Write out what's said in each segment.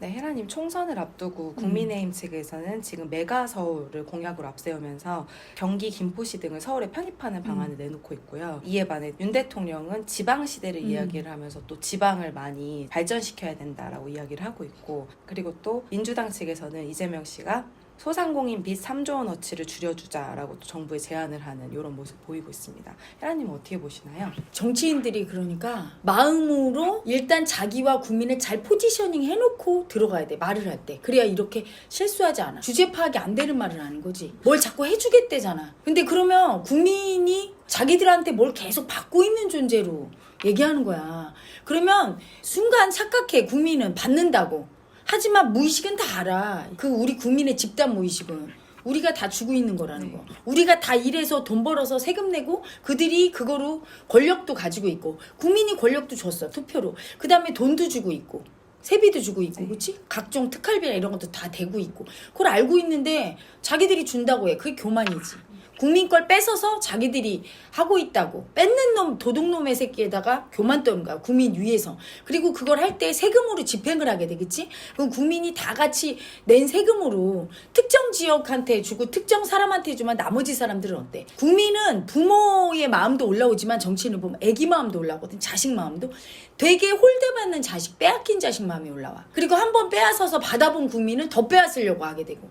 네, 헤라님 총선을 앞두고 국민의힘 측에서는 지금 메가 서울을 공약으로 앞세우면서 경기 김포시 등을 서울에 편입하는 방안을 내놓고 있고요. 이에 반해 윤 대통령은 지방 시대를 음. 이야기를 하면서 또 지방을 많이 발전시켜야 된다라고 이야기를 하고 있고 그리고 또 민주당 측에서는 이재명 씨가 소상공인 빚 3조 원어치를 줄여주자라고 또 정부에 제안을 하는 이런 모습 보이고 있습니다. 헤라님 어떻게 보시나요? 정치인들이 그러니까 마음으로 일단 자기와 국민을 잘 포지셔닝 해놓고 들어가야 돼 말을 할 때. 그래야 이렇게 실수하지 않아. 주제 파악이 안 되는 말을 하는 거지. 뭘 자꾸 해주겠대잖아. 근데 그러면 국민이 자기들한테 뭘 계속 받고 있는 존재로 얘기하는 거야. 그러면 순간 착각해 국민은. 받는다고 하지만 무의식은 다 알아 그 우리 국민의 집단 무의식은 우리가 다 주고 있는 거라는 거. 우리가 다 일해서 돈 벌어서 세금 내고 그들이 그거로 권력도 가지고 있고 국민이 권력도 줬어 투표로. 그 다음에 돈도 주고 있고 세비도 주고 있고 네. 그렇지? 각종 특활비나 이런 것도 다 대고 있고 그걸 알고 있는데 자기들이 준다고 해. 그게 교만이지. 국민 걸 뺏어서 자기들이 하고 있다고. 뺏는 놈 도둑놈의 새끼에다가 교만 떠는 거야 국민 위에서. 그리고 그걸 할 때 세금으로 집행을 하게 되겠지 그럼 국민이 다 같이 낸 세금으로 특정 지역한테 주고 특정 사람한테 주면 나머지 사람들은 어때? 국민은 부모의 마음도 올라오지만 정치인을 보면 애기 마음도 올라오거든 자식 마음도. 되게 홀대받는 자식 빼앗긴 자식 마음이 올라와. 그리고 한 번 빼앗아서 받아본 국민은 더 빼앗으려고 하게 되고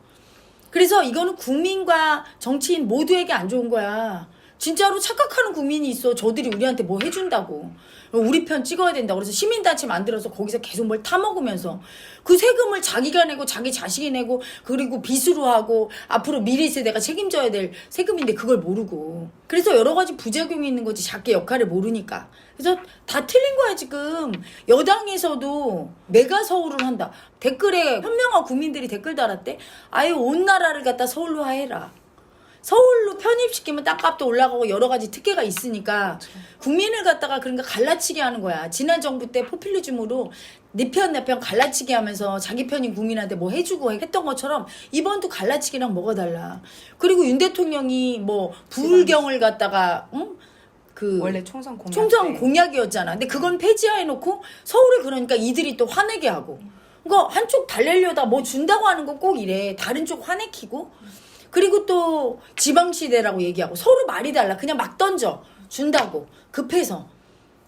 그래서 이거는 국민과 정치인 모두에게 안 좋은 거야. 진짜로 착각하는 국민이 있어. 저들이 우리한테 뭐 해준다고. 우리 편 찍어야 된다고. 그래서 시민단체 만들어서 거기서 계속 뭘 타먹으면서 그 세금을 자기가 내고 자기 자식이 내고 그리고 빚으로 하고 앞으로 미래 세대가 책임져야 될 세금인데 그걸 모르고. 그래서 여러 가지 부작용이 있는 거지. 자기 역할을 모르니까. 그래서 다 틀린 거야, 지금. 여당에서도 메가 서울을 한다. 댓글에 현명한 국민들이 댓글 달았대. 아예 온 나라를 갖다 서울로 해라. 서울로 편입시키면 땅값도 올라가고 여러 가지 특혜가 있으니까 국민을 갖다가 그러니까 갈라치게 하는 거야. 지난 정부 때 포퓰리즘으로 네편내편 갈라치게 하면서 자기 편인 국민한테 뭐 해주고 했던 것처럼 이번도 갈라치기랑 뭐가 달라. 그리고 윤 대통령이 뭐 불경을 갖다가 응? 그 원래 총선 공약 총선 때 공약이었잖아. 근데 그건 폐지해 놓고 서울을 그러니까 이들이 또 화내게 하고. 그러니까 한쪽 달래려다 뭐 준다고 하는 거꼭 이래. 다른 쪽 화내키고. 그리고 또 지방시대라고 얘기하고 서로 말이 달라. 그냥 막 던져. 준다고. 급해서.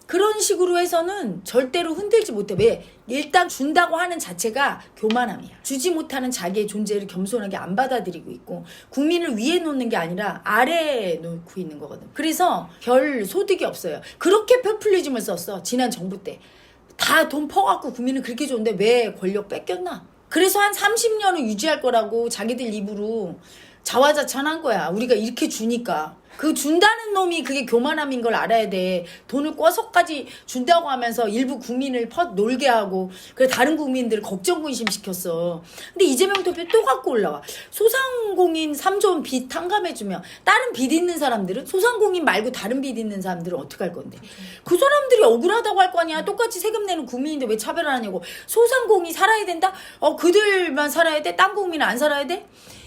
그런 식으로 해서는 절대로 흔들지 못해. 왜? 일단 준다고 하는 자체가 교만함이야. 주지 못하는 자기의 존재를 겸손하게 안 받아들이고 있고 국민을 위에 놓는 게 아니라 아래에 놓고 있는 거거든. 그래서 별 소득이 없어요. 그렇게 포퓰리즘을 썼어. 지난 정부 때. 다 돈 퍼갖고 국민은 그렇게 좋은데 왜 권력 뺏겼나? 그래서 한 30년은 유지할 거라고 자기들 입으로 자화자찬한 거야. 우리가 이렇게 주니까. 그 준다는 놈이 그게 교만함인 걸 알아야 돼. 돈을 꿔서까지 준다고 하면서 일부 국민을 퍼 놀게 하고 그래 다른 국민들을 걱정 근심 시켰어. 근데 이재명 대표 또 갖고 올라와. 소상공인 3조 빚 탕감해 주면 다른 빚 있는 사람들은 소상공인 말고 다른 빚 있는 사람들은 어떻게 할 건데? 그 사람들이 억울하다고 할 거 아니야. 똑같이 세금 내는 국민인데 왜 차별하냐고. 소상공인 살아야 된다? 어 그들만 살아야 돼? 딴 국민은 안 살아야 돼?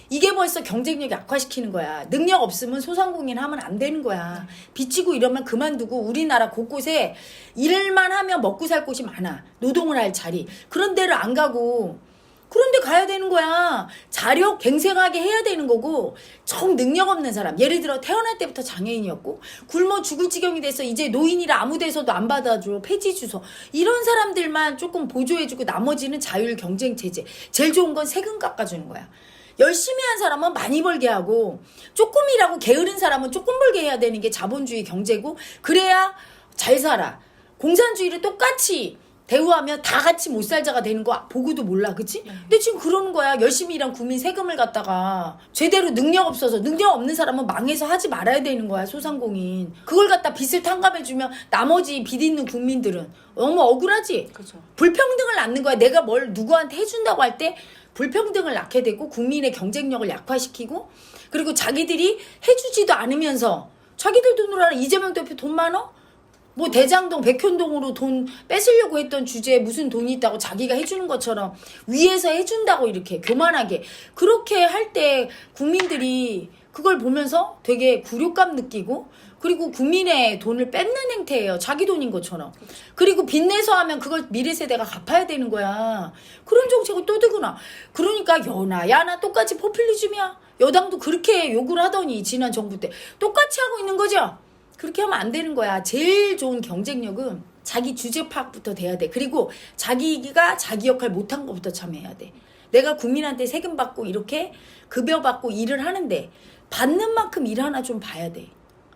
이게 벌써 경쟁력 약화시키는 거야. 능력 없으면 소상공인 하면 안 되는 거야. 빚지고 이러면 그만두고 우리나라 곳곳에 일만 하면 먹고 살 곳이 많아. 노동을 할 자리. 그런 데를 안 가고 그런데 가야 되는 거야. 자력 갱생하게 해야 되는 거고 정 능력 없는 사람. 예를 들어 태어날 때부터 장애인이었고 굶어 죽을 지경이 돼서 이제 노인이라 아무 데서도 안 받아줘. 폐지 주소. 이런 사람들만 조금 보조해주고 나머지는 자율 경쟁 체제. 제일 좋은 건 세금 깎아주는 거야. 열심히 한 사람은 많이 벌게 하고 조금이라고 게으른 사람은 조금 벌게 해야 되는 게 자본주의 경제고 그래야 잘 살아. 공산주의를 똑같이 대우하면 다 같이 못 살자가 되는 거 보고도 몰라, 그치? 근데 지금 그러는 거야. 열심히 일한 국민 세금을 갖다가 제대로 능력 없어서 능력 없는 사람은 망해서 하지 말아야 되는 거야, 소상공인. 그걸 갖다 빚을 탕감해주면 나머지 빚 있는 국민들은 너무 억울하지? 그죠. 불평등을 낳는 거야. 내가 뭘 누구한테 해준다고 할 때 불평등을 낳게 되고 국민의 경쟁력을 약화시키고 그리고 자기들이 해주지도 않으면서 자기들 돈으로 하는 이재명 대표 돈 많어? 뭐 대장동 백현동으로 돈 뺏으려고 했던 주제에 무슨 돈이 있다고 자기가 해주는 것처럼 위에서 해준다고 이렇게 교만하게 그렇게 할 때 국민들이 그걸 보면서 되게 굴욕감 느끼고 그리고 국민의 돈을 뺏는 행태예요. 자기 돈인 것처럼. 그리고 빚내서 하면 그걸 미래 세대가 갚아야 되는 거야. 그런 정책을 또 들구나. 그러니까 여나 야나 똑같이 포퓰리즘이야. 여당도 그렇게 욕을 하더니 지난 정부 때 똑같이 하고 있는 거죠. 그렇게 하면 안 되는 거야. 제일 좋은 경쟁력은 자기 주제 파악부터 돼야 돼. 그리고 자기가 자기 역할 못한 것부터 참여해야 돼. 내가 국민한테 세금 받고 이렇게 급여 받고 일을 하는데 받는 만큼 일 하나 좀 봐야 돼.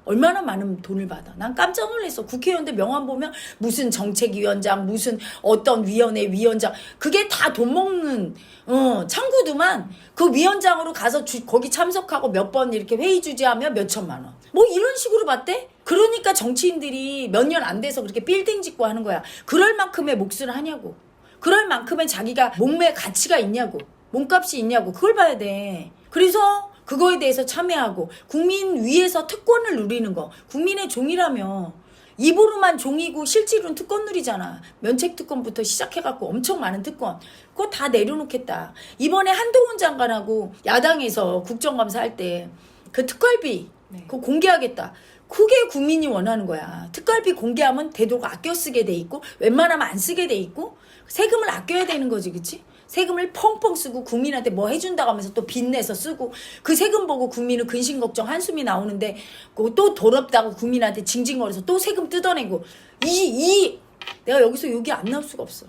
얼마나 많은 돈을 받아. 난 깜짝 놀랐어. 국회의원들 명함 보면 무슨 정책위원장, 무슨 어떤 위원회 위원장. 그게 다 돈 먹는, 어, 창구두만 그 위원장으로 가서 주- 거기 참석하고 몇 번 이렇게 회의 주재하면 몇 천만 원. 뭐 이런 식으로 받대? 그러니까 정치인들이 몇 년 안 돼서 그렇게 빌딩 짓고 하는 거야. 그럴 만큼의 몫을 하냐고. 그럴 만큼의 자기가 몸매 가치가 있냐고. 몸값이 있냐고. 그걸 봐야 돼. 그래서 그거에 대해서 참여하고 국민 위에서 특권을 누리는 거. 국민의 종이라며. 입으로만 종이고 실제로는 특권 누리잖아. 면책 특권부터 시작해갖고 엄청 많은 특권. 그거 다 내려놓겠다. 이번에 한동훈 장관하고 야당에서 국정감사 할 때 그 특활비 네. 그거 공개하겠다. 그게 국민이 원하는 거야. 특활비 공개하면 되도록 아껴 쓰게 돼 있고 웬만하면 안 쓰게 돼 있고 세금을 아껴야 되는 거지, 그치? 세금을 펑펑 쓰고 국민한테 뭐 해준다고 하면서 또 빚내서 쓰고 그 세금 보고 국민은 근심 걱정 한숨이 나오는데 그거 또 더럽다고 국민한테 징징거려서 또 세금 뜯어내고 이, 이 내가 여기서 욕이 안 나올 수가 없어.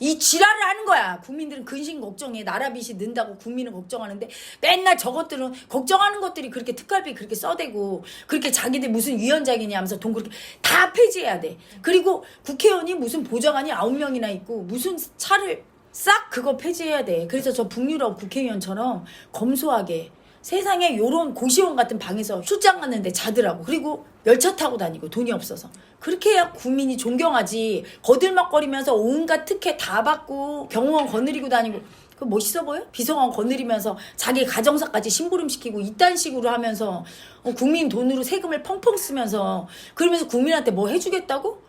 이 지랄을 하는 거야. 국민들은 근심 걱정해. 나라 빚이 는다고 국민은 걱정하는데 맨날 저것들은 걱정하는 것들이 그렇게 특활비 그렇게 써대고 그렇게 자기들 무슨 위원장이냐 하면서 돈 그렇게 다 폐지해야 돼. 그리고 국회의원이 무슨 보좌관이 아홉 명이나 있고 무슨 차를 싹 그거 폐지해야 돼. 그래서 저 북유럽 국회의원처럼 검소하게 세상에 요런 고시원 같은 방에서 출장 갔는데 자더라고. 그리고 열차 타고 다니고 돈이 없어서. 그렇게 해야 국민이 존경하지. 거들먹거리면서 온갖 특혜 다 받고 병원 거느리고 다니고. 그 멋있어 보여? 비서관 거느리면서 자기 가정사까지 심부름시키고 이딴 식으로 하면서 어, 국민 돈으로 세금을 펑펑 쓰면서 그러면서 국민한테 뭐 해주겠다고?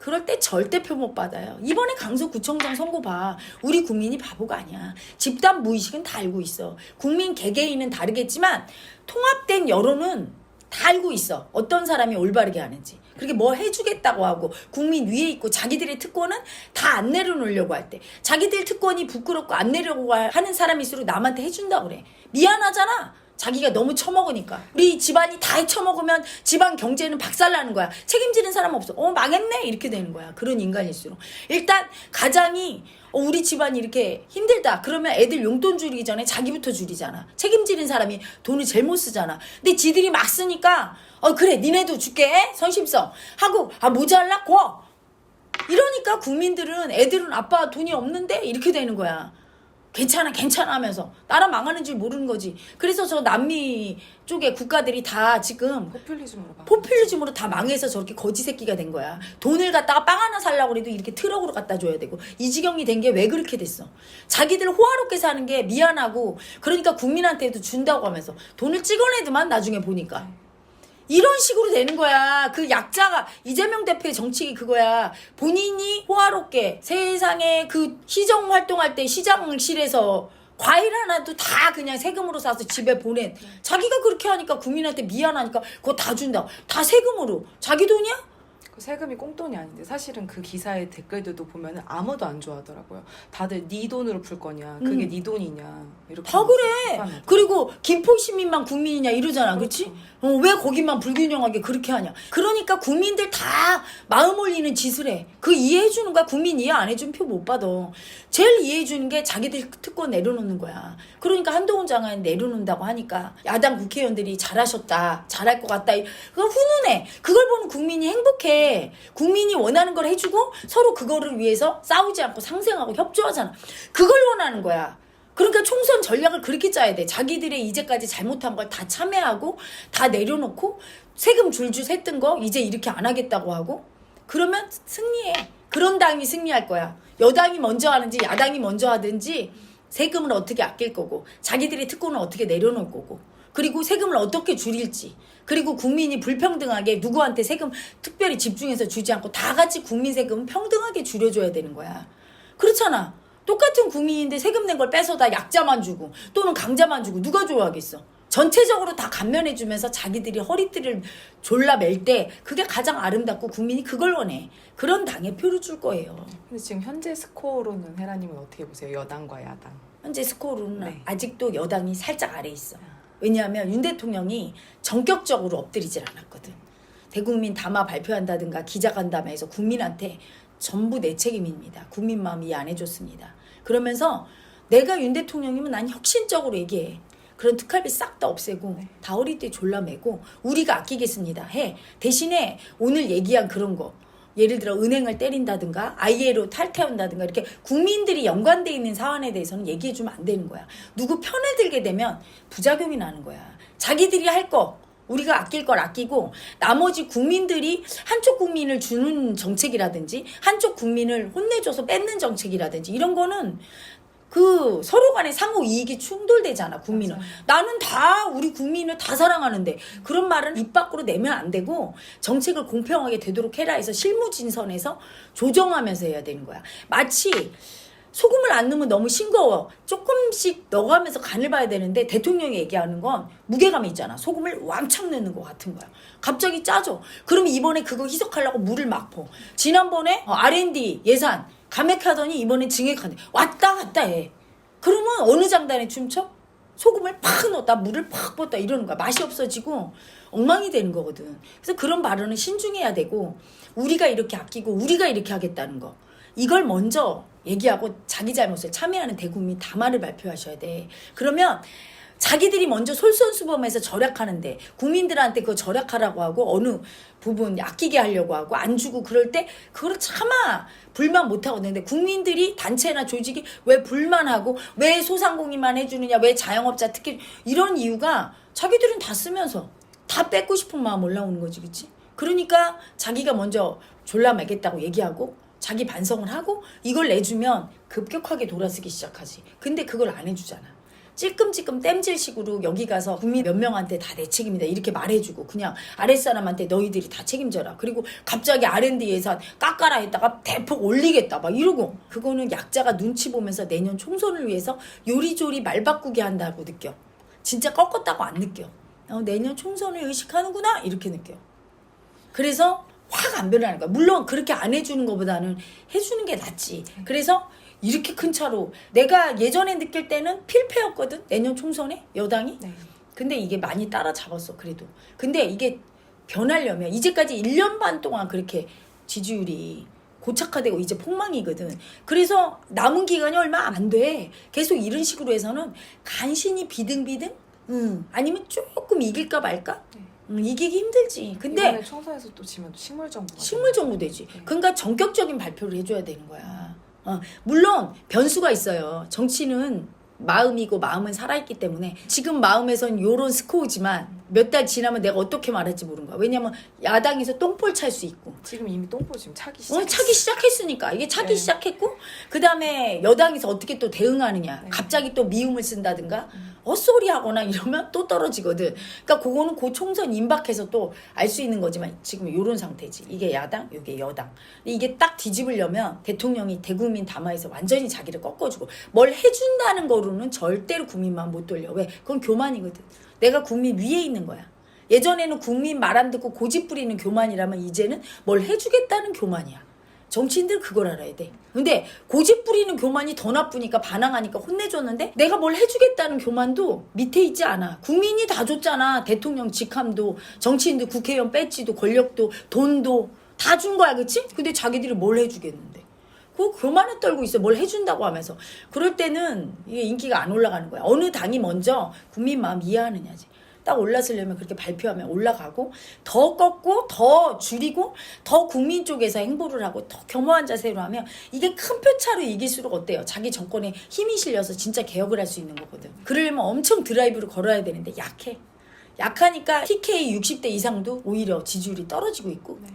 그럴 때 절대 표 못 받아요. 이번에 강서구청장 선거 봐. 우리 국민이 바보가 아니야. 집단 무의식은 다 알고 있어. 국민 개개인은 다르겠지만 통합된 여론은 다 알고 있어. 어떤 사람이 올바르게 하는지. 그렇게 뭐 해주겠다고 하고 국민 위에 있고 자기들의 특권은 다 안 내려놓으려고 할 때 자기들 특권이 부끄럽고 안 내려고 하는 사람일수록 남한테 해준다고 그래. 미안하잖아. 자기가 너무 처먹으니까. 우리 집안이 다 처먹으면 집안 경제는 박살나는 거야. 책임지는 사람 없어. 어 망했네. 이렇게 되는 거야. 그런 인간일수록. 일단 가장이 어, 우리 집안이 이렇게 힘들다. 그러면 애들 용돈 줄이기 전에 자기부터 줄이잖아. 책임지는 사람이 돈을 제일 못 쓰잖아. 근데 지들이 막 쓰니까 어 그래 니네도 줄게. 선심성. 하고 아 모자라. 고 이러니까 국민들은 애들은 아빠 돈이 없는데 이렇게 되는 거야. 괜찮아, 괜찮아 하면서 나라 망하는 줄 모르는 거지. 그래서 저 남미 쪽의 국가들이 다 지금 포퓰리즘으로 봐. 포퓰리즘으로 다 망해서 저렇게 거지 새끼가 된 거야. 돈을 갖다가 빵 하나 살라고 해도 이렇게 트럭으로 갖다 줘야 되고 이 지경이 된 게 왜 그렇게 됐어? 자기들 호화롭게 사는 게 미안하고 그러니까 국민한테도 준다고 하면서 돈을 찍어내더만 나중에 보니까 이런 식으로 되는 거야. 그 약자가 이재명 대표의 정책이 그거야. 본인이 호화롭게 세상에 그 시정 활동할 때 시장실에서 과일 하나도 다 그냥 세금으로 사서 집에 보낸 자기가 그렇게 하니까 국민한테 미안하니까 그거 다 준다. 다 세금으로. 자기 돈이야? 그 세금이 꽁돈이 아닌데 사실은 그 기사의 댓글들도 보면은 아무도 안 좋아하더라고요. 다들 네 돈으로 풀 거냐? 그게 음. 네 돈이냐? 이렇게 다 그래. 비판하고. 그리고 김포 시민만 국민이냐 이러잖아. 그렇지? 어, 왜 거기만 불균형하게 그렇게 하냐. 그러니까 국민들 다 마음 올리는 짓을 해. 그 이해해 주는 거야. 국민 이해 안 해주면 표못 받아. 제일 이해해 주는 게 자기들 특권 내려놓는 거야. 그러니까 한동훈 장관 내려놓는다고 하니까 야당 국회의원들이 잘하셨다. 잘할 것 같다. 그거 훈훈해. 그걸 보는 국민이 행복해. 국민이 원하는 걸 해주고 서로 그거를 위해서 싸우지 않고 상생하고 협조하잖아. 그걸 원하는 거야. 그러니까 총선 전략을 그렇게 짜야 돼. 자기들의 이제까지 잘못한 걸 다 참여하고 다 내려놓고 세금 줄줄 샜던 거 이제 이렇게 안 하겠다고 하고 그러면 승리해. 그런 당이 승리할 거야. 여당이 먼저 하는지 야당이 먼저 하든지 세금을 어떻게 아낄 거고 자기들의 특권을 어떻게 내려놓을 거고 그리고 세금을 어떻게 줄일지 그리고 국민이 불평등하게 누구한테 세금 특별히 집중해서 주지 않고 다 같이 국민 세금 평등하게 줄여줘야 되는 거야. 그렇잖아. 똑같은 국민인데 세금 낸 걸 뺏어다 약자만 주고 또는 강자만 주고 누가 좋아하겠어? 전체적으로 다 감면해주면서 자기들이 허리띠를 졸라 맬 때 그게 가장 아름답고 국민이 그걸 원해. 그런 당에 표를 줄 거예요. 근데 지금 현재 스코어로는 헤라님은 어떻게 보세요? 여당과 야당. 현재 스코어로는 네. 아직도 여당이 살짝 아래 있어. 왜냐하면 윤 대통령이 전격적으로 엎드리질 않았거든. 대국민 담화 발표한다든가 기자간담회에서 국민한테 전부 내 책임입니다. 국민 마음 이해 안 해줬습니다. 그러면서 내가 윤 대통령이면 난 혁신적으로 얘기해. 그런 특활비 싹 다 없애고 네. 다 허리띠 졸라매고 우리가 아끼겠습니다. 해. 대신에 오늘 얘기한 그런 거 예를 들어 은행을 때린다든가 ILO 탈퇴한다든가 이렇게 국민들이 연관돼 있는 사안에 대해서는 얘기해 주면 안 되는 거야. 누구 편을 들게 되면 부작용이 나는 거야. 자기들이 할 거 우리가 아낄 걸 아끼고 나머지 국민들이 한쪽 국민을 주는 정책이라든지 한쪽 국민을 혼내줘서 뺏는 정책이라든지 이런 거는 그 서로 간에 상호 이익이 충돌되잖아 국민은. 맞아요. 나는 다 우리 국민을 다 사랑하는데 그런 말은 입 밖으로 내면 안 되고 정책을 공평하게 되도록 해라 해서 실무 진선에서 조정하면서 해야 되는 거야. 마치 소금을 안 넣으면 너무 싱거워. 조금씩 넣어가면서 간을 봐야 되는데 대통령이 얘기하는 건 무게감이 있잖아. 소금을 왕창 넣는 것 같은 거야. 갑자기 짜져. 그럼 이번에 그거 희석하려고 물을 막 퍼. 지난번에 어, R&D 예산 감액하더니 이번에 증액하네 왔다 갔다 해. 그러면 어느 장단에 춤춰? 소금을 팍 넣었다 물을 팍 붓다 이러는 거야. 맛이 없어지고 엉망이 되는 거거든. 그래서 그런 발언은 신중해야 되고 우리가 이렇게 아끼고 우리가 이렇게 하겠다는 거. 이걸 먼저 얘기하고 자기 잘못을 참여하는 대국민 담화를 발표하셔야 돼. 그러면 자기들이 먼저 솔선수범해서 절약하는데 국민들한테 그거 절약하라고 하고 어느 부분 아끼게 하려고 하고 안 주고 그럴 때 그걸 차마 불만 못 하거든요. 근데 국민들이 단체나 조직이 왜 불만하고 왜 소상공인만 해주느냐 왜 자영업자 특히 이런 이유가 자기들은 다 쓰면서 다 뺏고 싶은 마음 올라오는 거지 그치? 그러니까 자기가 먼저 졸라매겠다고 얘기하고 자기 반성을 하고 이걸 내주면 급격하게 돌아서기 시작하지. 근데 그걸 안 해주잖아. 찔끔찔끔 땜질식으로 여기 가서 국민 몇 명한테 다 내 책임이다 이렇게 말해주고 그냥 아랫사람한테 너희들이 다 책임져라. 그리고 갑자기 R&D 예산 깎아라 했다가 대폭 올리겠다 막 이러고. 그거는 약자가 눈치 보면서 내년 총선을 위해서 요리조리 말 바꾸게 한다고 느껴. 진짜 꺾었다고 안 느껴. 어, 내년 총선을 의식하는구나 이렇게 느껴. 그래서 확 안 변하는 거야. 물론 그렇게 안 해주는 것보다는 해주는 게 낫지. 그래서 이렇게 큰 차로 내가 예전에 느낄 때는 필패였거든. 내년 총선에 여당이. 네. 근데 이게 많이 따라잡았어. 그래도. 근데 이게 변하려면 이제까지 1년 반 동안 그렇게 지지율이 고착화되고 이제 폭망이거든. 그래서 남은 기간이 얼마 안 돼. 계속 이런 식으로 해서는 간신히 비등비등? 음, 아니면 조금 이길까 말까? 네. 음, 이기기 힘들지. 근데 이번에 총선에서 또 지면 또 식물 정부가 식물 정부 되지. 네. 그러니까 전격적인 발표를 해줘야 되는 거야. 어, 물론 변수가 있어요. 정치는 마음이고 마음은 살아있기 때문에 지금 마음에선 요런 스코어지만 몇 달 지나면 내가 어떻게 말할지 모르는 거야. 왜냐면 야당에서 똥볼 찰 수 있고 지금 이미 똥보 지금 차기 시작. 어, 차기 시작했으니까 이게 차기 네. 시작했고 그 다음에 여당에서 어떻게 또 대응하느냐 네. 갑자기 또 미움을 쓴다든가 헛소리 하거나 이러면 또 떨어지거든. 그러니까 그거는 그 총선 임박해서 또 알 수 있는 거지만 지금 이런 상태지. 이게 야당 이게 여당. 이게 딱 뒤집으려면 대통령이 대국민 담화에서 완전히 자기를 꺾어주고 뭘 해준다는 거로는 절대로 국민만 못 돌려. 왜? 그건 교만이거든. 내가 국민 위에 있는 거야. 예전에는 국민 말 안 듣고 고집 부리는 교만이라면 이제는 뭘 해주겠다는 교만이야. 정치인들 그걸 알아야 돼. 근데 고집 부리는 교만이 더 나쁘니까 반항하니까 혼내줬는데 내가 뭘 해주겠다는 교만도 밑에 있지 않아. 국민이 다 줬잖아. 대통령 직함도 정치인도 국회의원 배지도 권력도 돈도 다 준 거야. 그치? 근데 자기들이 뭘 해주겠는데. 그 교만을 떨고 있어. 뭘 해준다고 하면서. 그럴 때는 이게 인기가 안 올라가는 거야. 어느 당이 먼저 국민 마음 이해하느냐지. 딱 올라서려면 그렇게 발표하면 올라가고 더 꺾고 더 줄이고 더 국민 쪽에서 행보를 하고 더 겸허한 자세로 하면 이게 큰 표차로 이길수록 어때요? 자기 정권에 힘이 실려서 진짜 개혁을 할 수 있는 거거든. 그러려면 엄청 드라이브를 걸어야 되는데 약해. 약하니까 TK 60대 이상도 오히려 지지율이 떨어지고 있고 네.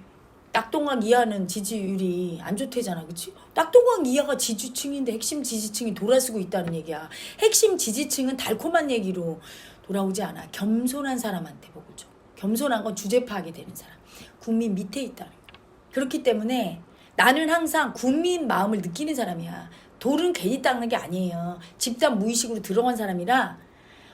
낙동강 이하는 지지율이 안 좋대잖아, 그치? 낙동강 이하가 지지층인데 핵심 지지층이 돌아서고 있다는 얘기야. 핵심 지지층은 달콤한 얘기로 돌아오지 않아. 겸손한 사람한테 보고 줘. 겸손한 건 주제 파악이 되는 사람. 국민 밑에 있다는 거. 그렇기 때문에 나는 항상 국민 마음을 느끼는 사람이야. 돌은 괜히 닦는 게 아니에요. 집단 무의식으로 들어간 사람이라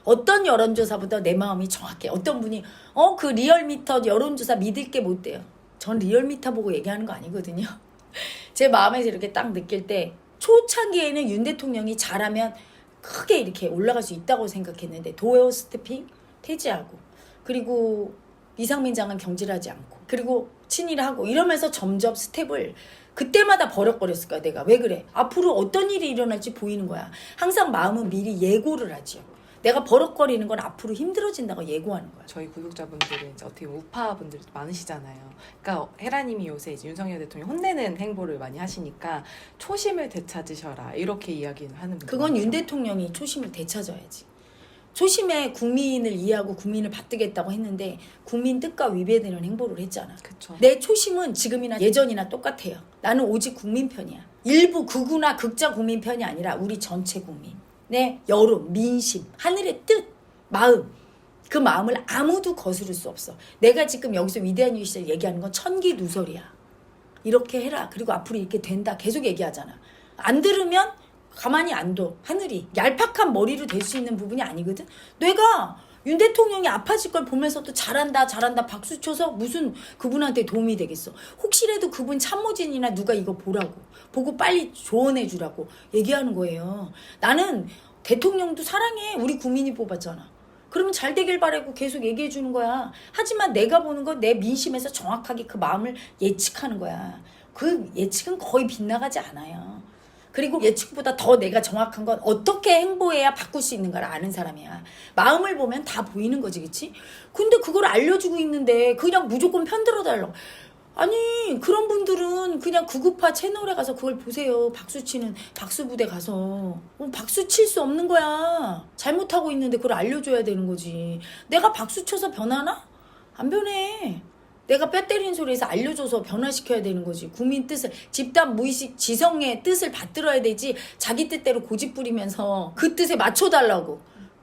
어떤 여론조사보다 내 마음이 정확해. 어떤 분이 어 그 리얼미터 여론조사 믿을 게 못 돼요. 전 리얼미터 보고 얘기하는 거 아니거든요. 제 마음에서 이렇게 딱 느낄 때 초창기에는 윤 대통령이 잘하면 크게 이렇게 올라갈 수 있다고 생각했는데 도어 스태핑 폐지하고 그리고 이상민 장관 경질하지 않고 그리고 친일하고 이러면서 점점 스텝을 그때마다 버럭거렸을 거야 내가. 왜 그래? 앞으로 어떤 일이 일어날지 보이는 거야. 항상 마음은 미리 예고를 하지요 내가 버럭거리는 건 앞으로 힘들어진다고 예고하는 거야 저희 구독자분들은 이제 어떻게 보면 우파 분들이 많으시잖아요. 그러니까 헤라님이 요새 이제 윤석열 대통령 혼내는 행보를 많이 하시니까 초심을 되찾으셔라 이렇게 이야기는 하는 분들 그건 윤. 대통령이 초심을 되찾아야지. 초심에 국민을 이해하고 국민을 받들겠다고 했는데 국민 뜻과 위배되는 행보를 했잖아. 그쵸. 내 초심은 지금이나 예전이나 똑같아요. 나는 오직 국민 편이야. 일부 극우나 극자 국민 편이 아니라 우리 전체 국민. 내 여론, 민심, 하늘의 뜻, 마음. 그 마음을 아무도 거스를 수 없어. 내가 지금 여기서 위대한 유시를 얘기하는 건 천기 누설이야. 이렇게 해라. 그리고 앞으로 이렇게 된다. 계속 얘기하잖아. 안 들으면 가만히 안 둬. 하늘이. 얄팍한 머리로 될 수 있는 부분이 아니거든. 내가 윤 대통령이 아파질 걸 보면서도 잘한다, 잘한다, 박수 쳐서 무슨 그분한테 도움이 되겠어. 혹시라도 그분 참모진이나 누가 이거 보라고, 보고 빨리 조언해 주라고 얘기하는 거예요. 나는 대통령도 사랑해. 우리 국민이 뽑았잖아. 그러면 잘 되길 바라고 계속 얘기해 주는 거야. 하지만 내가 보는 건 내 민심에서 정확하게 그 마음을 예측하는 거야. 그 예측은 거의 빗나가지 않아요. 그리고 예측보다 더 내가 정확한 건 어떻게 행보해야 바꿀 수 있는 걸 아는 사람이야. 마음을 보면 다 보이는 거지, 그치? 근데 그걸 알려주고 있는데 그냥 무조건 편들어 달라고. 아니, 그런 분들은 그냥 구급파 채널에 가서 그걸 보세요. 박수 치는 박수 부대 가서. 어, 박수 칠 수 없는 거야. 잘못하고 있는데 그걸 알려줘야 되는 거지. 내가 박수 쳐서 변하나? 안 변해. 내가 뼈 때리는 소리에서 알려줘서 변화시켜야 되는 거지. 국민 뜻을, 집단 무의식 지성의 뜻을 받들어야 되지. 자기 뜻대로 고집 부리면서 그 뜻에 맞춰달라고.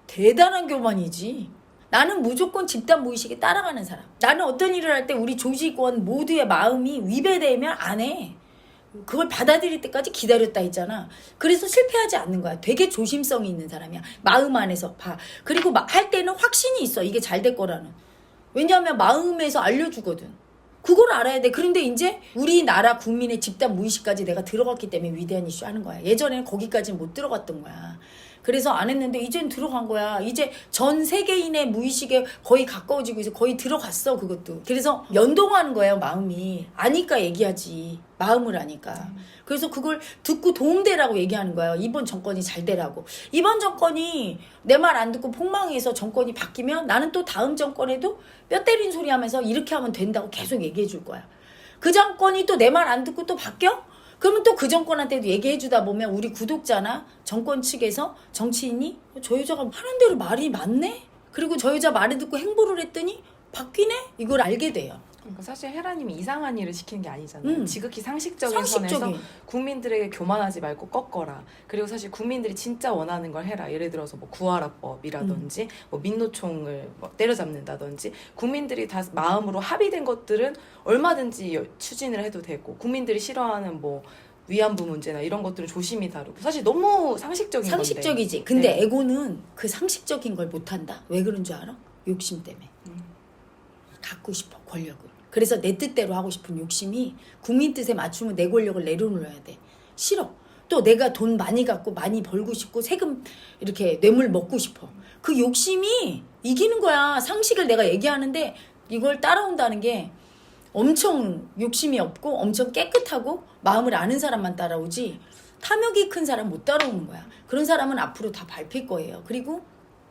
대단한 교만이지. 나는 무조건 집단 무의식에 따라가는 사람. 나는 어떤 일을 할 때 우리 조직원 모두의 마음이 위배되면 안 해. 그걸 받아들일 때까지 기다렸다 했잖아. 그래서 실패하지 않는 거야. 되게 조심성이 있는 사람이야. 마음 안에서 봐. 그리고 마- 할 때는 확신이 있어. 이게 잘 될 거라는. 왜냐하면 마음에서 알려주거든. 그걸 알아야 돼. 그런데 이제 우리나라 국민의 집단 무의식까지 내가 들어갔기 때문에 위대한 이슈 하는 거야. 예전에는 거기까지는 못 들어갔던 거야. 그래서 안 했는데 이젠 들어간 거야. 이제 전 세계인의 무의식에 거의 가까워지고 있어. 거의 들어갔어, 그것도. 그래서 연동하는 거예요, 마음이. 아니까 얘기하지. 마음을 아니까. 그래서 그걸 듣고 도움되라고 얘기하는 거예요. 이번 정권이 잘 되라고. 이번 정권이 내 말 안 듣고 폭망해서 정권이 바뀌면 나는 또 다음 정권에도 뼈 때린 소리 하면서 이렇게 하면 된다고 계속 얘기해 줄 거야. 그 정권이 또 내 말 안 듣고 또 바뀌어? 그러면 또 그 정권한테도 얘기해 주다 보면 우리 구독자나 정권 측에서 정치인이 저 여자가 하는 대로 말이 맞네? 그리고 저 여자 말을 듣고 행보를 했더니 바뀌네? 이걸 알게 돼요. 그러니까 사실 헤라님이 이상한 일을 시키는 게 아니잖아요. 음. 지극히 상식적인 선에서 상식적인. 국민들에게 교만하지 말고 꺾어라. 그리고 사실 국민들이 진짜 원하는 걸 해라. 예를 들어서 뭐 구하라법이라든지 음. 뭐 민노총을 뭐 때려잡는다든지 국민들이 다 마음으로 합의된 것들은 얼마든지 여- 추진을 해도 되고 국민들이 싫어하는 뭐 위안부 문제나 이런 것들은 조심히 다루고 사실 너무 상식적인 건데. 상식적이지. 근데 네. 에고는 그 상식적인 걸 못한다. 왜 그런 줄 알아? 욕심 때문에. 음. 갖고 싶어 권력을. 그래서 내 뜻대로 하고 싶은 욕심이 국민 뜻에 맞추면 내 권력을 내려놓아야 돼. 싫어. 또 내가 돈 많이 갖고 많이 벌고 싶고 세금 이렇게 뇌물 먹고 싶어. 그 욕심이 이기는 거야. 상식을 내가 얘기하는데 이걸 따라온다는 게 엄청 욕심이 없고 엄청 깨끗하고 마음을 아는 사람만 따라오지 탐욕이 큰 사람 못 따라오는 거야. 그런 사람은 앞으로 다 밟힐 거예요. 그리고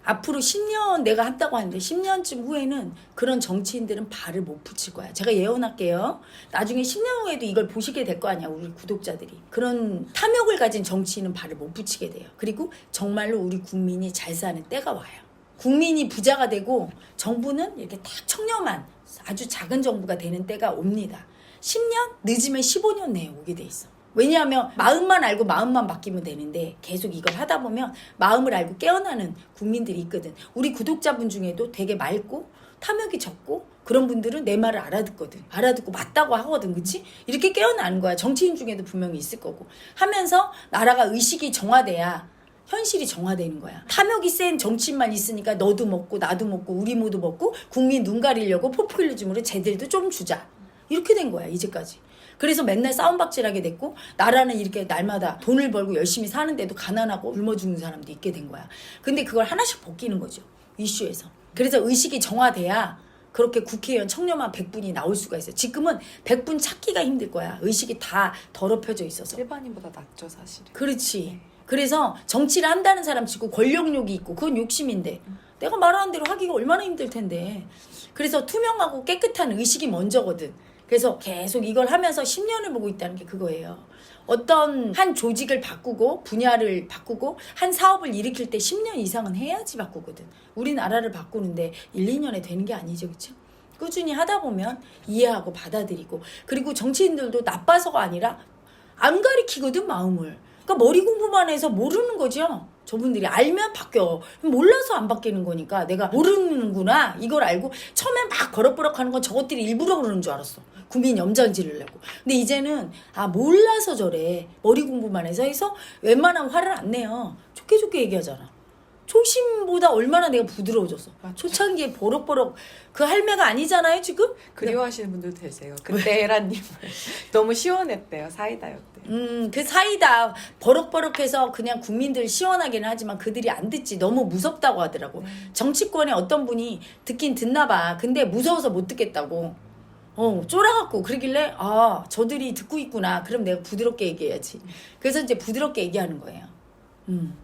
앞으로 10년 내가 한다고 하는데 10년쯤 후에는 그런 정치인들은 발을 못 붙일 거야. 제가 예언할게요. 나중에 10년 후에도 이걸 보시게 될 거 아니야, 우리 구독자들이. 그런 탐욕을 가진 정치인은 발을 못 붙이게 돼요. 그리고 정말로 우리 국민이 잘 사는 때가 와요. 국민이 부자가 되고 정부는 이렇게 딱 청렴한 아주 작은 정부가 되는 때가 옵니다. 10년 늦으면 15년 내에 오게 돼 있어. 왜냐하면 마음만 알고 마음만 바뀌면 되는데 계속 이걸 하다 보면 마음을 알고 깨어나는 국민들이 있거든. 우리 구독자분 중에도 되게 맑고 탐욕이 적고 그런 분들은 내 말을 알아듣거든. 알아듣고 맞다고 하거든. 그치? 이렇게 깨어나는 거야. 정치인 중에도 분명히 있을 거고. 하면서 나라가 의식이 정화돼야 현실이 정화되는 거야. 탐욕이 센 정치인만 있으니까 너도 먹고 나도 먹고 우리 모두 먹고 국민 눈 가리려고 포퓰리즘으로 쟤들도 좀 주자. 이렇게 된 거야 이제까지. 그래서 맨날 싸움박질하게 됐고 나라는 이렇게 날마다 돈을 벌고 열심히 사는데도 가난하고 굶어 죽는 사람도 있게 된 거야. 근데 그걸 하나씩 벗기는 거죠 이슈에서. 그래서 의식이 정화돼야 그렇게 국회의원 청렴한 100분이 나올 수가 있어요. 지금은 100분 찾기가 힘들 거야. 의식이 다 더럽혀져 있어서. 일반인보다 낫죠 사실은. 그렇지. 그래서 정치를 한다는 사람 치고 권력욕이 있고 그건 욕심인데 내가 말하는 대로 하기가 얼마나 힘들 텐데. 그래서 투명하고 깨끗한 의식이 먼저거든. 그래서 계속 이걸 하면서 10년을 보고 있다는 게 그거예요. 어떤 한 조직을 바꾸고 분야를 바꾸고 한 사업을 일으킬 때 10년 이상은 해야지 바꾸거든. 우리나라를 바꾸는데 1, 2년에 되는 게 아니죠. 그렇죠? 꾸준히 하다 보면 이해하고 받아들이고 그리고 정치인들도 나빠서가 아니라 안 가리키거든 마음을. 그러니까 머리 공부만 해서 모르는 거죠. 저분들이 알면 바뀌어. 몰라서 안 바뀌는 거니까 내가 모르는구나 이걸 알고 처음에 막 버럭버럭 하는 건 저것들이 일부러 그러는 줄 알았어. 국민 염전지르려고. 근데 이제는 아 몰라서 저래. 머리 공부만 해서 해서 웬만하면 화를 안 내요. 좋게 좋게 얘기하잖아. 초심보다 얼마나 내가 부드러워졌어. 맞죠. 초창기에 버럭버럭 그 할매가 아니잖아요 지금. 그리워하시는 분들도 계세요. 그때 에라님을 너무 시원했대요 사이다였대요. 음, 그 사이다 버럭버럭해서 그냥 국민들 시원하게는 하지만 그들이 안 듣지 너무 무섭다고 하더라고. 정치권에 어떤 분이 듣긴 듣나 봐. 근데 무서워서 못 듣겠다고. 어, 쫄아갖고 그러길래 아, 저들이 듣고 있구나. 그럼 내가 부드럽게 얘기해야지. 그래서 이제 부드럽게 얘기하는 거예요. 음.